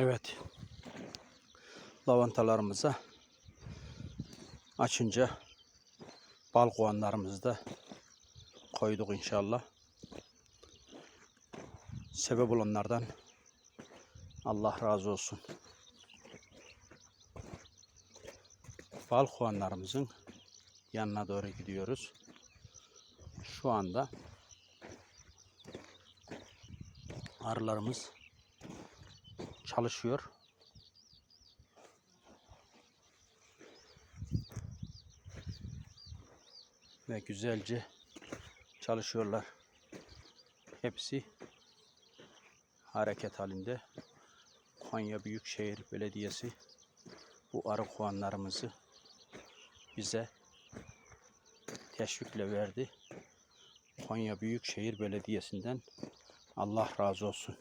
Evet. Lavantalarımıza açınca da koyduk inşallah. Sebep olanlardan Allah razı olsun. Balkonlarımızın yanına doğru gidiyoruz. Şu anda arılarımız çalışıyor. Ve güzelce çalışıyorlar. Hepsi hareket halinde. Konya Büyükşehir Belediyesi bu arı kovanlarımızı bize teşvikle verdi. Konya Büyükşehir Belediyesi'nden Allah razı olsun.